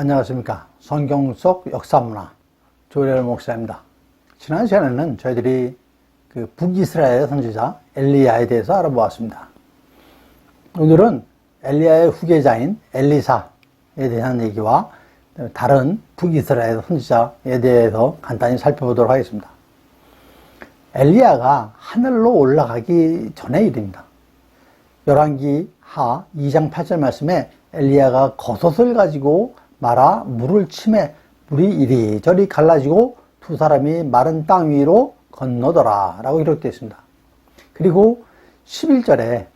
안녕하십니까. 성경 속 역사문화 조례 목사입니다. 지난 시간에는 저희들이 그 북이스라엘 선지자 엘리야에 대해서 알아보았습니다. 오늘은 엘리야의 후계자인 엘리사에 대한 얘기와 다른 북이스라엘 선지자에 대해서 간단히 살펴보도록 하겠습니다. 엘리야가 하늘로 올라가기 전의 일입니다. 열왕기 하 2장 8절 말씀에 엘리야가 겉옷을 가지고 말아 물을 치매 물이 이리저리 갈라지고 두 사람이 마른 땅 위로 건너더라 라고 기록되어 있습니다. 그리고 11절에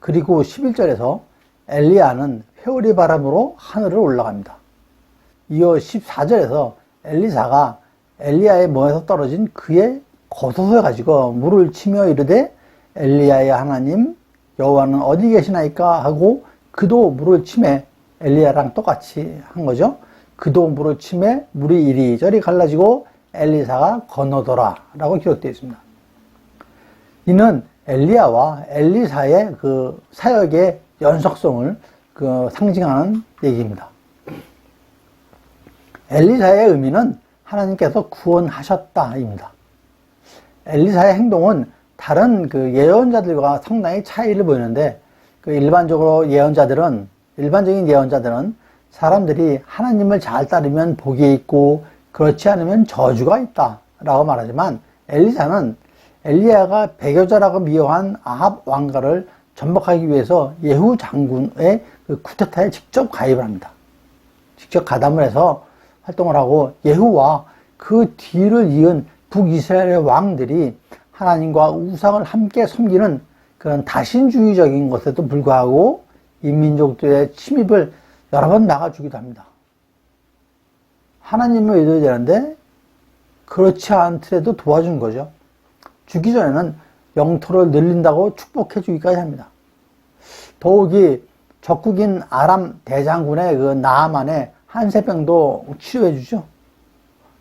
그리고 11절에서 엘리야는 회오리 바람으로 하늘을 올라갑니다. 이어 14절에서 엘리사가 엘리야의 몸에서 떨어진 그의 겉옷을 가지고 물을 치며 이르되 엘리야의 하나님 여호와는 어디 계시나이까 하고 그도 물을 치매 엘리야랑 똑같이 한 거죠. 그도 물을 치매 물이 이리저리 갈라지고 엘리사가 건너더라 라고 기록되어 있습니다. 이는 엘리야와 엘리사의 그 사역의 연속성을 그 상징하는 얘기입니다. 엘리사의 의미는 하나님께서 구원하셨다입니다. 엘리사의 행동은 다른 그 예언자들과 상당히 차이를 보이는데 그 일반적으로 예언자들은 일반적인 예언자들은 사람들이 하나님을 잘 따르면 복이 있고 그렇지 않으면 저주가 있다 라고 말하지만 엘리사는 엘리야가 배교자라고 미워한 아합 왕가를 전복하기 위해서 예후 장군의 그 쿠데타에 직접 가입을 합니다. 직접 가담을 해서 활동을 하고 예후와 그 뒤를 이은 북이스라엘의 왕들이 하나님과 우상을 함께 섬기는 그런 다신주의적인 것에도 불구하고 인민족들의 침입을 여러 번 막아주기도 합니다. 하나님을 믿어야 되는데 그렇지 않더라도 도와준 거죠. 죽기 전에는 영토를 늘린다고 축복해 주기까지 합니다. 더욱이 적국인 아람 대장군의 그 나아만의 한세병도 치료해 주죠.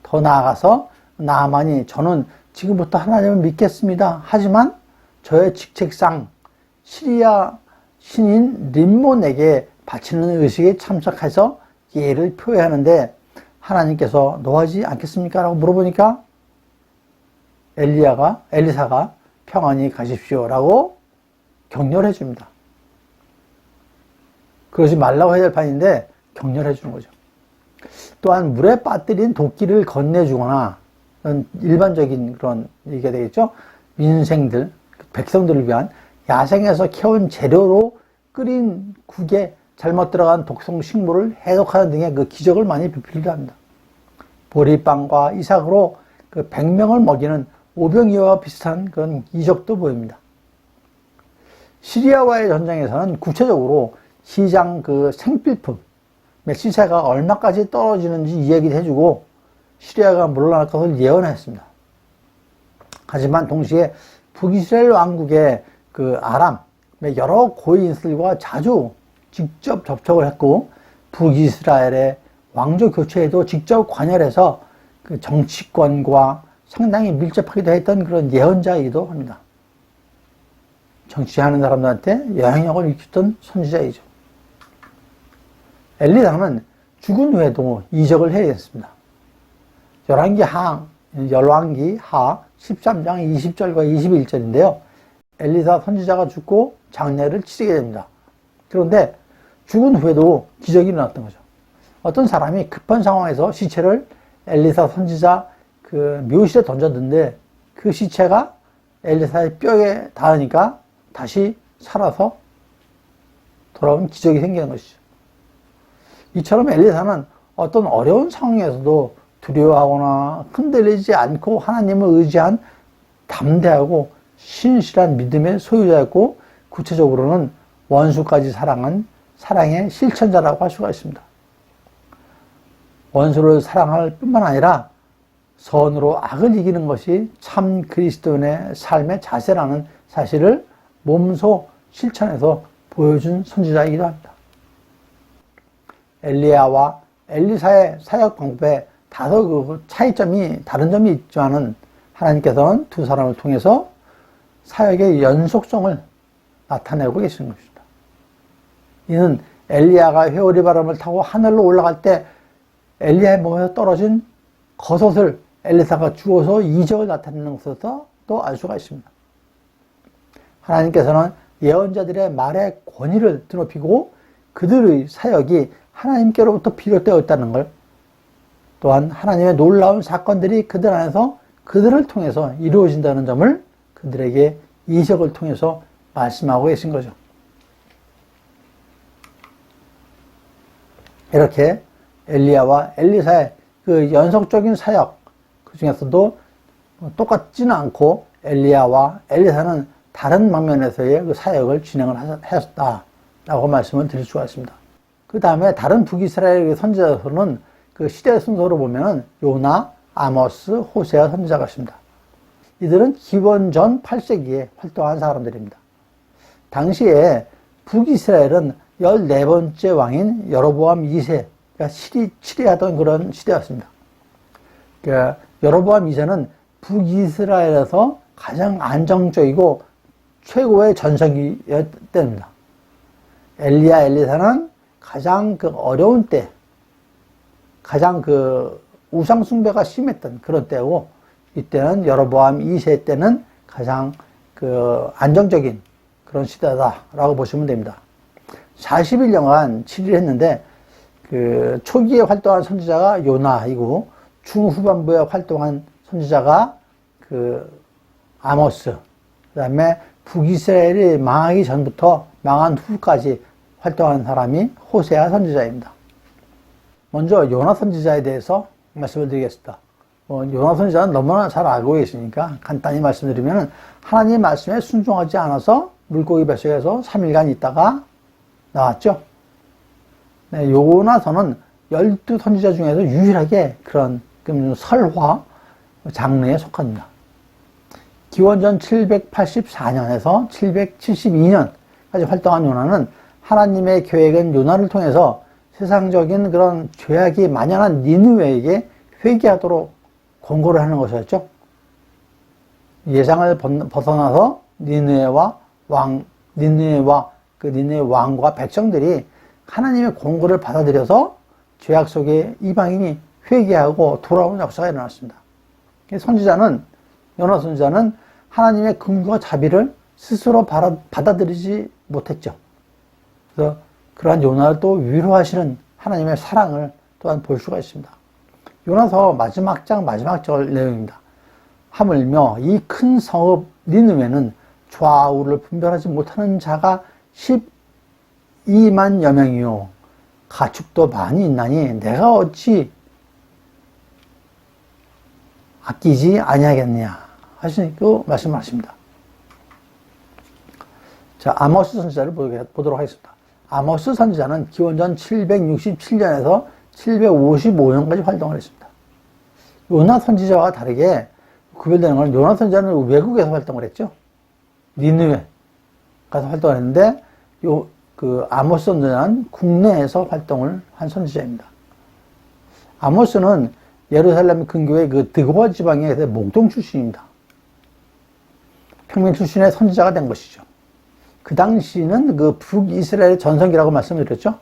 더 나아가서 나아만이 저는 지금부터 하나님을 믿겠습니다. 하지만 저의 직책상 시리아 신인 림몬에게 바치는 의식에 참석해서 예를 표해하는데 하나님께서 노하지 않겠습니까? 라고 물어보니까 엘리야가, 엘리사가 평안히 가십시오. 라고 격려해 줍니다. 그러지 말라고 해야 될 판인데 격려해 주는 거죠. 또한 물에 빠뜨린 도끼를 건네주거나 일반적인 그런 얘기가 되겠죠. 민생들, 백성들을 위한 야생에서 캐온 재료로 끓인 국에 잘못 들어간 독성 식물을 해독하는 등의 그 기적을 많이 베풀기도 합니다. 보리빵과 이삭으로 그 100명을 먹이는 오병이와 비슷한 그런 이적도 보입니다. 시리아와의 전쟁에서는 구체적으로 시장 그 생필품, 시세가 얼마까지 떨어지는지 이야기를 해주고 시리아가 물러날 것을 예언했습니다. 하지만 동시에 북이스라엘 왕국의 그 아람, 여러 고인들과 자주 직접 접촉을 했고 북이스라엘의 왕조 교체에도 직접 관여해서 그 정치권과 상당히 밀접하기도 했던 그런 예언자이기도 합니다. 정치하는 사람들한테 영향력을 미쳤던 선지자이죠. 엘리사는 죽은 후에도 이적을 해야 했습니다. 열왕기 하, 열왕기 하 13장 20절과 21절인데요. 엘리사 선지자가 죽고 장례를 치르게 됩니다. 그런데 죽은 후에도 기적이 일어났던 거죠. 어떤 사람이 급한 상황에서 시체를 엘리사 선지자 그 묘실에 던졌는데 그 시체가 엘리사의 뼈에 닿으니까 다시 살아서 돌아온 기적이 생기는 것이죠. 이처럼 엘리사는 어떤 어려운 상황에서도 두려워하거나 흔들리지 않고 하나님을 의지한 담대하고 신실한 믿음의 소유자였고 구체적으로는 원수까지 사랑한 사랑의 실천자라고 할 수가 있습니다. 원수를 사랑할 뿐만 아니라 선으로 악을 이기는 것이 참 그리스도인의 삶의 자세라는 사실을 몸소 실천해서 보여준 선지자이기도 합니다. 엘리야와 엘리사의 사역 방법에 다소 그 차이점이 다른 점이 있지만은 하나님께서는 두 사람을 통해서 사역의 연속성을 나타내고 계시는 것입니다. 이는 엘리야가 회오리 바람을 타고 하늘로 올라갈 때 엘리야의 몸에서 떨어진 겉옷을 엘리사가 주워서 이적을 나타내는 것에서 또 알 수가 있습니다. 하나님께서는 예언자들의 말의 권위를 드높이고 그들의 사역이 하나님께로부터 비롯되었다는 걸 또한 하나님의 놀라운 사건들이 그들 안에서 그들을 통해서 이루어진다는 점을 그들에게 이적을 통해서 말씀하고 계신 거죠. 이렇게 엘리야와 엘리사의 그 연속적인 사역 그 중에서도 똑같지는 않고 엘리야와 엘리사는 다른 방면에서의 그 사역을 진행을 하셨다라고 말씀을 드릴 수가 있습니다. 그 다음에 다른 북이스라엘 선지자로는 그 시대 순서로 보면은 요나, 아모스, 호세아 선지자가 있습니다. 이들은 기원 전 8세기에 활동한 사람들입니다. 당시에 북이스라엘은 14번째 왕인 여로보암 2세, 가 시리, 치리하던 그런 시대였습니다. 그러니까 여로보암 2세는 북이스라엘에서 가장 안정적이고 최고의 전성기였답니다. 엘리야 엘리사는 가장 그 어려운 때, 가장 그 우상숭배가 심했던 그런 때고, 이때는 여로보암 2세 때는 가장 그 안정적인 그런 시대다라고 보시면 됩니다. 41년간 7일 했는데, 그 초기에 활동한 선지자가 요나이고, 중후반부에 활동한 선지자가 그 아모스, 그 다음에 북이스라엘이 망하기 전부터 망한 후까지 활동하는 사람이 호세아 선지자입니다. 먼저 요나 선지자에 대해서 말씀을 드리겠습니다. 어, 요나 선지자는 너무나 잘 알고 계시니까 간단히 말씀드리면 하나님 말씀에 순종하지 않아서 물고기 뱃속에서 3일간 있다가 나왔죠. 네, 요나서는 열두 선지자 중에서 유일하게 그런 설화 장르에 속합니다. 기원전 784년에서 772년까지 활동한 요나는 하나님의 계획은 요나를 통해서 세상적인 그런 죄악이 만연한 니누에게 회개하도록 권고를 하는 것이었죠. 예상을 벗어나서 니누에와 왕, 니누에와 그 니누의 왕과 백성들이 하나님의 공고를 받아들여서 죄악 속에 이방인이 회개하고 돌아오는 역사가 일어났습니다. 선지자는 연화 선지자는 하나님의 긍휼과 자비를 스스로 받아들이지 못했죠. 그래서 그러한 요나를 또 위로하시는 하나님의 사랑을 또한 볼 수가 있습니다. 요나서 마지막 장 마지막 절 내용입니다. 하물며 이 큰 성읍 니느웨는 좌우를 분별하지 못하는 자가 12만여 명이요 가축도 많이 있나니 내가 어찌 아끼지 아니하겠느냐 하시고 말씀하십니다. 자, 아모스 선지자를 보도록 하겠습니다. 아모스 선지자는 기원전 767년에서 755년까지 활동을 했습니다. 요나 선지자와 다르게 구별되는 것은 요나 선지자는 외국에서 활동을 했죠. 니누에 가서 활동을 했는데 요, 그 아모스 선지자는 국내에서 활동을 한 선지자입니다. 아모스는 예루살렘 근교의 그 드고바 지방의 목동 출신입니다. 평민 출신의 선지자가 된 것이죠. 그 당시는 그 북이스라엘 전성기라고 말씀을 드렸죠.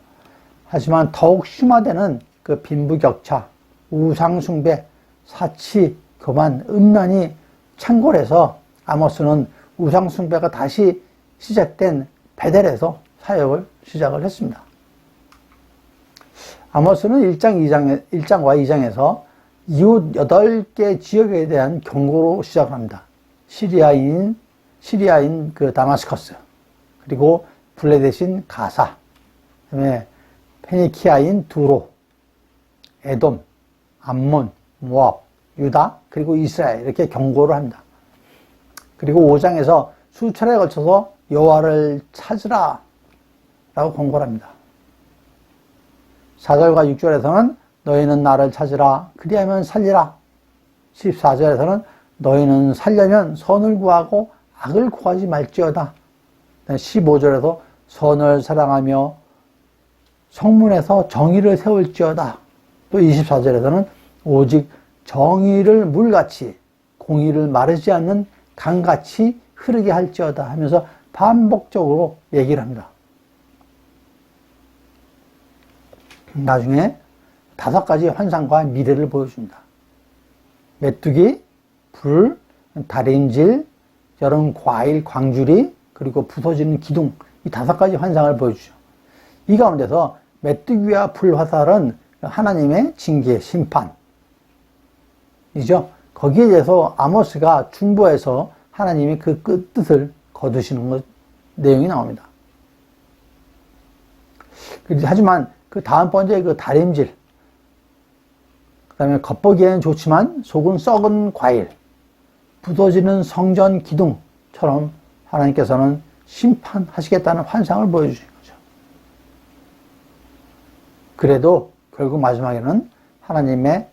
하지만 더욱 심화되는 그 빈부격차, 우상숭배, 사치, 교만, 음란이 창궐해서 아모스는 우상숭배가 다시 시작된 베델에서 사역을 시작을 했습니다. 아모스는 1장, 2장, 1장과 2장에서 이웃 8개 지역에 대한 경고로 시작을 합니다. 시리아인, 시리아인 그 다마스커스, 그리고 블레 대신 가사, 그 다음에 페니키아인 두로, 에돔, 암몬, 모압, 유다, 그리고 이스라엘 이렇게 경고를 합니다. 그리고 5장에서 수차례에 걸쳐서 여호와를 찾으라 라고 권고를 합니다. 4절과 6절에서는 너희는 나를 찾으라 그리하면 살리라 14절에서는 너희는 살려면 선을 구하고 악을 구하지 말지어다 15절에서 선을 사랑하며 성문에서 정의를 세울지어다. 또 24절에서는 오직 정의를 물같이 공의를 마르지 않는 강같이 흐르게 할지어다 하면서 반복적으로 얘기를 합니다. 나중에 다섯 가지 환상과 미래를 보여줍니다. 메뚜기, 불, 다림질, 여름 과일 광주리, 그리고 부서지는 기둥, 이 다섯 가지 환상을 보여주죠. 이 가운데서 메뚜기와 불화살은 하나님의 징계, 심판, 이죠. 거기에 대해서 아모스가 중보해서 하나님이 그끝 뜻을 거두시는 것, 내용이 나옵니다. 하지만 그 다음 번째 그 다림질, 그 다음에 겉보기에는 좋지만 속은 썩은 과일, 부서지는 성전 기둥처럼 하나님께서는 심판하시겠다는 환상을 거죠. 그래도 결국 마지막에는 하나님의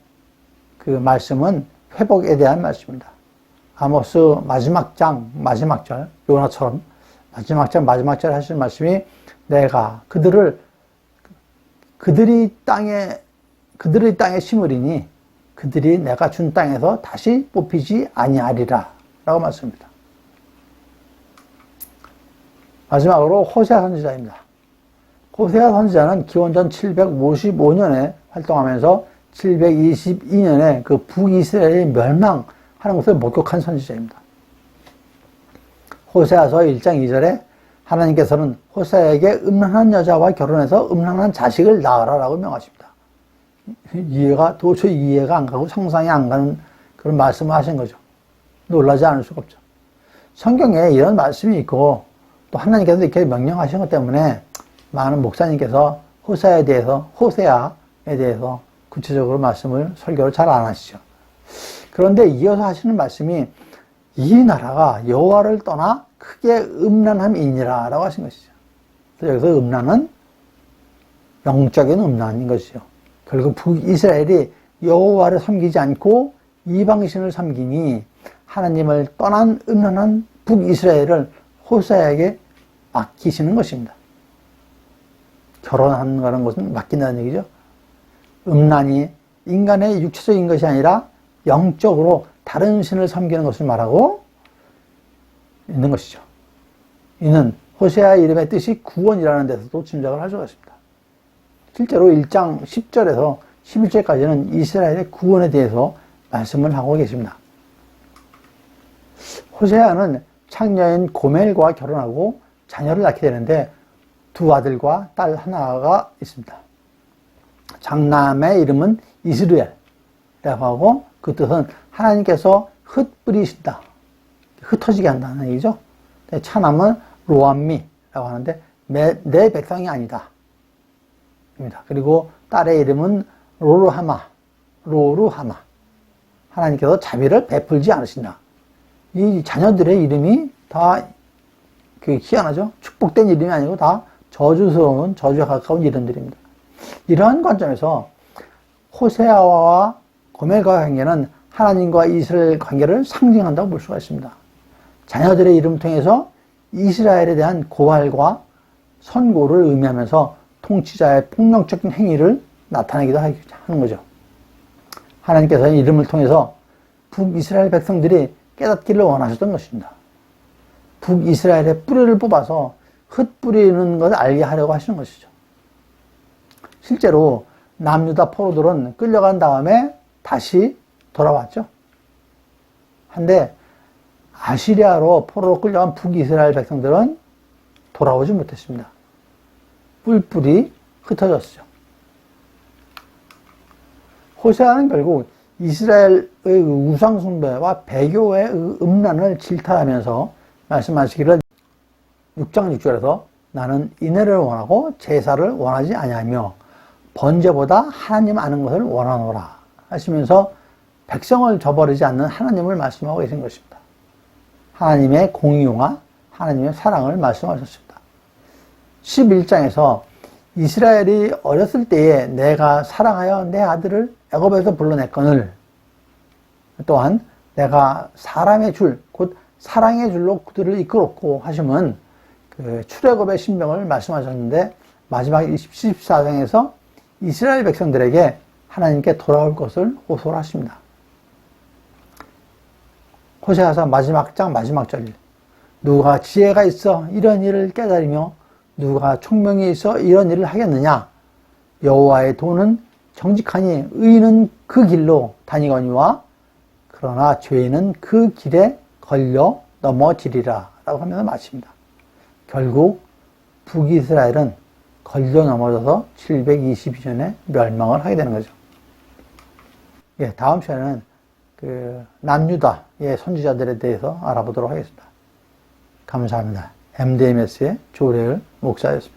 그 말씀은 회복에 대한 말씀입니다. 아모스 마지막 장, 마지막 절, 요나처럼 마지막 장, 마지막 절 하실 말씀이 내가 그들을 그들이 땅에 그들의 땅에 심으리니 그들이 내가 준 땅에서 다시 뽑히지 아니하리라 라고 말씀합니다. 마지막으로 호세아 선지자입니다. 호세아 선지자는 기원전 755년에 활동하면서 722년에 그 북이스라엘이 멸망하는 것을 목격한 선지자입니다. 호세아서 1장 2절에 하나님께서는 호세아에게 음란한 여자와 결혼해서 음란한 자식을 낳으라라고 명하십니다. 이해가 도저히 이해가 안 가고 상상이 안 가는 그런 말씀을 하신 거죠. 놀라지 않을 수가 없죠. 성경에 이런 말씀이 있고 또 하나님께서 이렇게 명령하신 것 때문에 많은 목사님께서 호세아에 대해서 호세아에 대해서 구체적으로 말씀을 설교를 잘 안 하시죠. 그런데 이어서 하시는 말씀이 이 나라가 여호와를 떠나 크게 음란함이니라 라고 하신 것이죠. 여기서 음란은 영적인 음란인 것이죠. 결국 북이스라엘이 여호와를 섬기지 않고 이방신을 섬기니 하나님을 떠난 음란한 북이스라엘을 호사에게 맡기시는 것입니다. 결혼하는 것은 맡긴다는 얘기죠. 음란이 인간의 육체적인 것이 아니라 영적으로 다른 신을 섬기는 것을 말하고 있는 것이죠. 이는 호세아 이름의 뜻이 구원이라는 데서도 짐작을 할 수가 있습니다. 실제로 1장 10절에서 11절까지는 이스라엘의 구원에 대해서 말씀을 하고 계십니다. 호세아는 창녀인 고멜과 결혼하고 자녀를 낳게 되는데 두 아들과 딸 하나가 있습니다. 장남의 이름은 이스루엘이라고 하고 그 뜻은 하나님께서 흩뿌리신다. 흩어지게 한다는 얘기죠. 차남은 로암미라고 하는데 내, 내 백성이 아니다. 입니다. 그리고 딸의 이름은 로루하마, 로루하마. 하나님께서 자비를 베풀지 않으신다. 이 자녀들의 이름이 다 그 희한하죠? 축복된 이름이 아니고 다 저주스러운, 저주에 가까운 이름들입니다. 이러한 관점에서 호세아와 고멜과 관계는 하나님과 이스라엘 관계를 상징한다고 볼 수가 있습니다. 자녀들의 이름 통해서 이스라엘에 대한 고발과 선고를 의미하면서 통치자의 폭력적인 행위를 나타내기도 하는 거죠. 하나님께서는 이름을 통해서 북이스라엘 백성들이 깨닫기를 원하셨던 것입니다. 북이스라엘의 뿌리를 뽑아서 흩뿌리는 것을 알게 하려고 하시는 것이죠. 실제로 남유다 포로들은 끌려간 다음에 다시 돌아왔죠. 한데 아시리아로 포로로 끌려간 북이스라엘 백성들은 돌아오지 못했습니다. 뿔뿔이 흩어졌죠. 호세아는 결국 이스라엘의 우상숭배와 배교의 음란을 질타하면서 말씀하시기를 6장 6절에서 나는 인애를 원하고 제사를 원하지 아니하며 번제보다 하나님 아는 것을 원하노라 하시면서 백성을 저버리지 않는 하나님을 말씀하고 계신 것입니다. 하나님의 공의와 하나님의 사랑을 말씀하셨습니다. 11장에서 이스라엘이 어렸을 때에 내가 사랑하여 내 아들을 애굽에서 불러냈거늘 또한 내가 사람의 줄, 곧 사랑의 줄로 그들을 이끌었고 하시면 그 출애굽의 신명을 말씀하셨는데 마지막 14장에서 이스라엘 백성들에게 하나님께 돌아올 것을 호소를 하십니다. 호세아서 마지막 장 마지막 절 누가 지혜가 있어 이런 일을 깨달으며 누가 총명이 있어 이런 일을 하겠느냐 여호와의 도는 정직하니 의인은 그 길로 다니거니와 그러나 죄인은 그 길에 걸려 넘어지리라 라고 하면서 마칩니다. 결국 북이스라엘은 걸려 넘어져서 722년에 멸망을 하게 되는 거죠. 예, 다음 시간에는 그 남유다의 선지자들에 대해서 알아보도록 하겠습니다. 감사합니다. MDMS의 조래을 목사였습니다.